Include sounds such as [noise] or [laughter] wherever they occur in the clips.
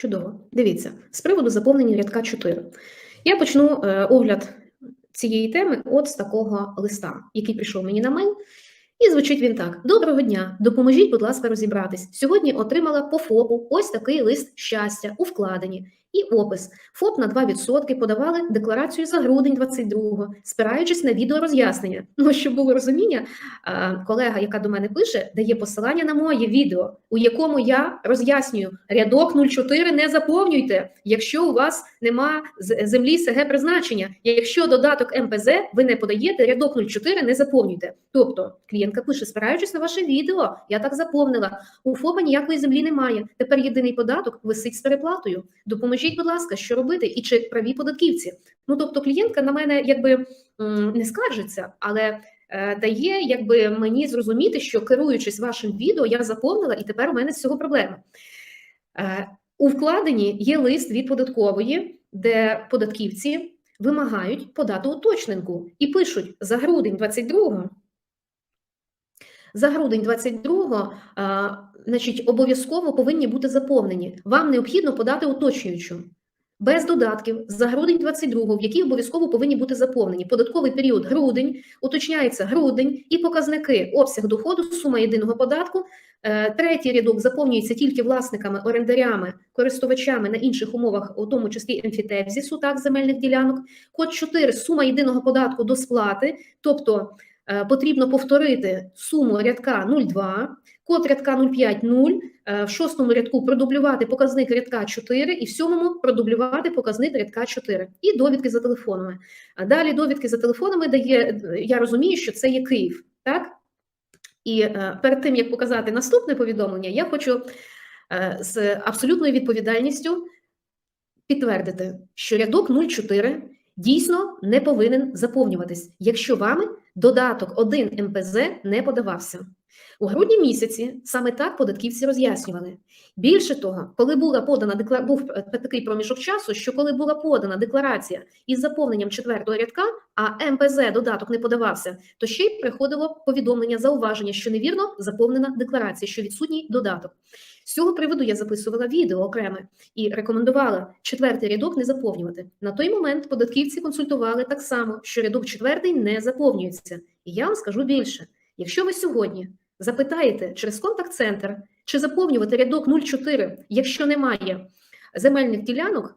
Чудово. Дивіться, з приводу заповнення рядка 4. Я почну е, огляд цієї теми от з такого листа, який прийшов мені на мейл. І звучить він так: Доброго дня! Допоможіть, будь ласка, розібратись. Сьогодні отримала по ФОПу ось такий лист щастя у вкладенні і опис. ФОП на 2% подавали декларацію за грудень 22-го, спираючись на відеороз'яснення. Ну, щоб було розуміння, колега, яка до мене пише, дає посилання на моє відео, у якому я роз'яснюю рядок 04 не заповнюйте, якщо у вас нема землі СГ призначення. Якщо додаток МПЗ ви не подаєте, рядок 04 не заповнюйте. Тобто клієнтка пише, спираючись на ваше відео, я так заповнила. У ФОПа ніякої землі немає. Тепер єдиний податок висить з переплатою. Допоможіть, будь ласка, що робити, і чи праві податківці. Ну тобто, клієнтка на мене якби не скаржиться, але е, дає якби мені зрозуміти, що керуючись вашим відео, я заповнила, і тепер у мене з цього проблеми. Е, у вкладенні є лист від податкової, де податківці вимагають подати уточненку і пишуть за грудень 22-го. За грудень 22-го, а, значить, обов'язково повинні бути заповнені. Вам необхідно подати уточнюючу. Без додатків за грудень 22-го, в якій обов'язково повинні бути заповнені. Податковий період грудень, уточняється грудень і показники обсяг доходу, сума єдиного податку. Е, Третій рядок заповнюється тільки власниками, орендарями, користувачами на інших умовах, у тому числі емфітевзісу, так, земельних ділянок. Код 4 – сума єдиного податку до сплати, тобто потрібно повторити суму рядка 0,2, код рядка 0,5 – 0, е, в шостому рядку продублювати показник рядка 4 і в сьомому продублювати показник рядка 4 і довідки за телефонами. А далі довідки за телефонами дає, я розумію, що це є Київ, так? І е, перед тим, як показати наступне повідомлення, я хочу е, з абсолютною відповідальністю підтвердити, що рядок 04 дійсно не повинен заповнюватись, якщо вами додаток 1 МПЗ не подавався. У грудні місяці саме так податківці роз'яснювали. Більше того, коли була подана декла... був е, такий проміжок часу, що коли була подана декларація із заповненням четвертого рядка, а МПЗ додаток не подавався, то ще й приходило повідомлення зауваження, що невірно заповнена декларація, що відсутній додаток. З цього приводу я записувала відео окреме і рекомендувала четвертий рядок не заповнювати. На той момент податківці консультували так само, що рядок четвертий не заповнюється. І я вам скажу більше: якщо ви сьогодні запитаєте через контакт-центр, чи заповнювати рядок 04, якщо немає земельних ділянок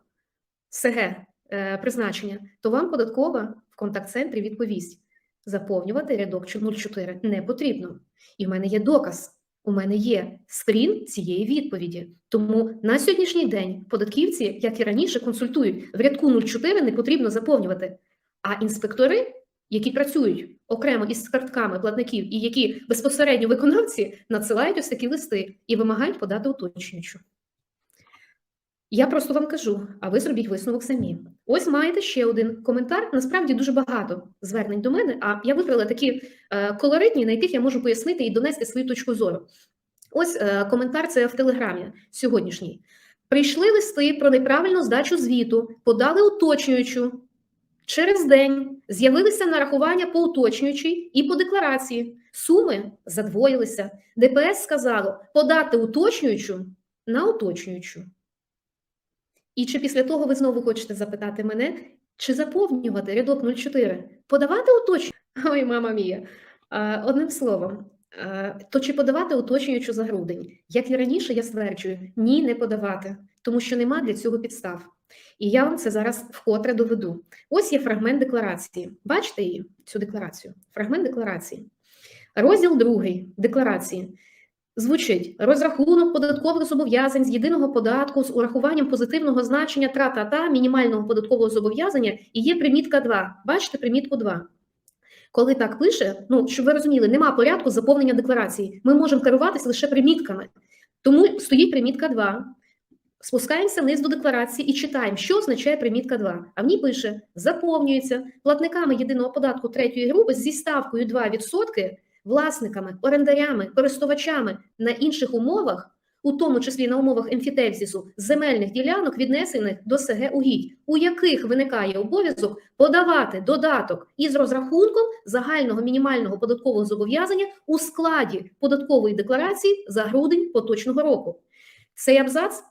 СГ е, призначення, то вам податкова в контакт-центрі відповість: заповнювати рядок 04 не потрібно. І в мене є доказ. У мене є скрін цієї відповіді. Тому на сьогоднішній день податківці, як і раніше, консультують в рядку 04 не потрібно заповнювати. А інспектори, які працюють окремо із картками платників і які безпосередньо виконавці, надсилають ось такі листи і вимагають подати уточнюючу. Я просто вам кажу, а ви зробіть висновок самі. Ось маєте ще один коментар. Насправді дуже багато звернень до мене. А я вибрала такі е, колоритні, на яких я можу пояснити і донести свою точку зору. Ось е, коментар це в телеграмі сьогоднішній. Прийшли листи про неправильну здачу звіту, подали уточнюючу. Через день з'явилися нарахування по уточнюючій і по декларації. Суми задвоїлися. ДПС сказало подати уточнюючу на уточнюючу. І чи після того ви знову хочете запитати мене, чи заповнювати рядок 04? Подавати уточнюючу? [laughs] Ой, мама мія. Одним словом, то чи подавати уточнюючу за грудень? Як і раніше, я стверджую, ні, не подавати, тому що нема для цього підстав. І я вам це зараз вкотре доведу. Ось є фрагмент декларації. Бачите її, цю декларацію? Фрагмент декларації. Розділ другий декларації. Звучить розрахунок податкових зобов'язань з єдиного податку з урахуванням позитивного значення тра-та-та мінімального податкового зобов'язання і є примітка 2. Бачите примітку 2. Коли так пише, ну щоб ви розуміли, нема порядку заповнення декларації. Ми можемо керуватися лише примітками. Тому стоїть примітка 2. Спускаємося вниз до декларації і читаємо, що означає примітка 2. А в ній пише: заповнюється платниками єдиного податку третьої групи зі ставкою 2% власниками, орендарями, користувачами на інших умовах, у тому числі на умовах емфітевзісу, земельних ділянок, віднесених до СГ угідь, у яких виникає обов'язок подавати додаток із розрахунком загального мінімального податкового зобов'язання у складі податкової декларації за грудень поточного року. Цей абзац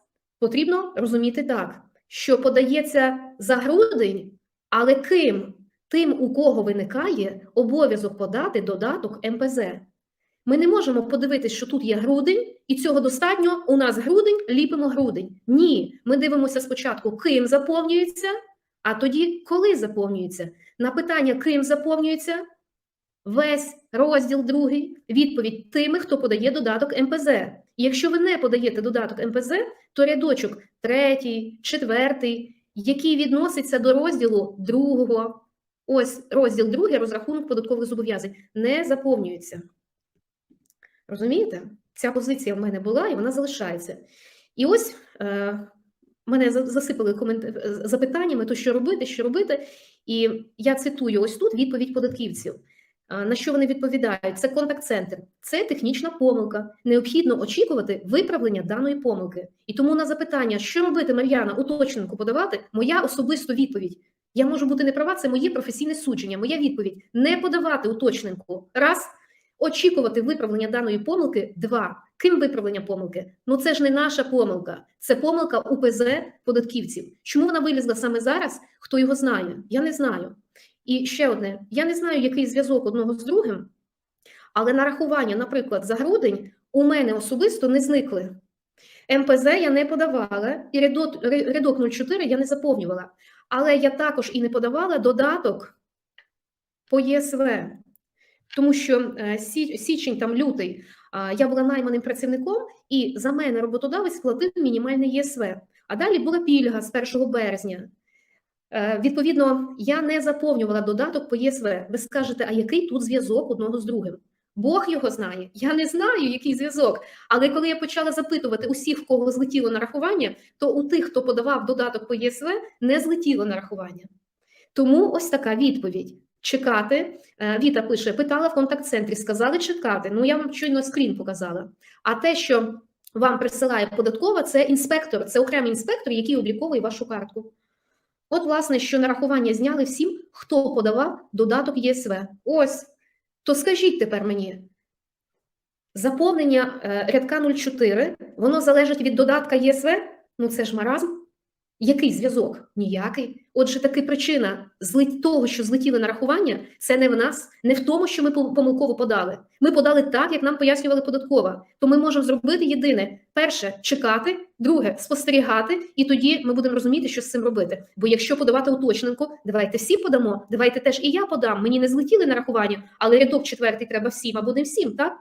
потрібно розуміти так, що подається за грудень, але ким? Тим, у кого виникає обов'язок подати додаток МПЗ. Ми не можемо подивитися, що тут є грудень, і цього достатньо. У нас грудень, ліпимо грудень. Ні, ми дивимося спочатку, ким заповнюється, а тоді коли заповнюється. На питання, ким заповнюється, весь розділ другий, відповідь тими, хто подає додаток МПЗ. Якщо ви не подаєте додаток МПЗ, то рядочок третій, четвертий, який відноситься до розділу другого, ось розділ другий, розрахунок податкових зобов'язань, не заповнюється. Розумієте? Ця позиція в мене була і вона залишається. І ось е, мене засипали комент... е, запитаннями, то що робити, що робити. І я цитую ось тут відповідь податківців. На що вони відповідають? Це контакт-центр, це технічна помилка. Необхідно очікувати виправлення даної помилки. І тому на запитання, що робити, Мар'яна, уточненку подавати, моя особиста відповідь. Я можу бути не права, це моє професійне судження. Моя відповідь не подавати уточненку. Раз очікувати виправлення даної помилки. Два ким виправлення помилки? Ну це ж не наша помилка, це помилка УПЗ податківців. Чому вона вилізла саме зараз? Хто його знає? Я не знаю. І ще одне: я не знаю, який зв'язок одного з другим, але нарахування, наприклад, за грудень у мене особисто не зникли. МПЗ я не подавала, і рядок, рядок 04 я не заповнювала. Але я також і не подавала додаток по ЄСВ, тому що е, січень, там лютий, я була найманим працівником, і за мене роботодавець платив мінімальне ЄСВ. А далі була пільга з 1 березня. Е, Відповідно, я не заповнювала додаток по ЄСВ. Ви скажете, а який тут зв'язок одного з другим? Бог його знає. Я не знаю, який зв'язок. Але коли я почала запитувати усіх, в кого злетіло нарахування, то у тих, хто подавав додаток по ЄСВ, не злетіло нарахування. Тому ось така відповідь. Чекати. Е, Віта пише: питала в контакт-центрі, сказали чекати. Ну я вам щойно скрін показала. А те, що вам присилає податкова, це інспектор, це окремий інспектор, який обліковує вашу картку. От, власне, що нарахування зняли всім, хто подавав додаток ЄСВ. Ось. То скажіть тепер мені, заповнення е, рядка 04, воно залежить від додатка ЄСВ? Ну це ж маразм. Який зв'язок? Ніякий. Отже, таки причина того, що злетіли нарахування, це не в нас, не в тому, що ми помилково подали. Ми подали так, як нам пояснювали податкова. То ми можемо зробити єдине: перше чекати, друге спостерігати, і тоді ми будемо розуміти, що з цим робити. Бо якщо подавати уточненку, давайте всі подамо, давайте теж і я подам. Мені не злетіли нарахування, але рядок четвертий треба всім або не всім, так?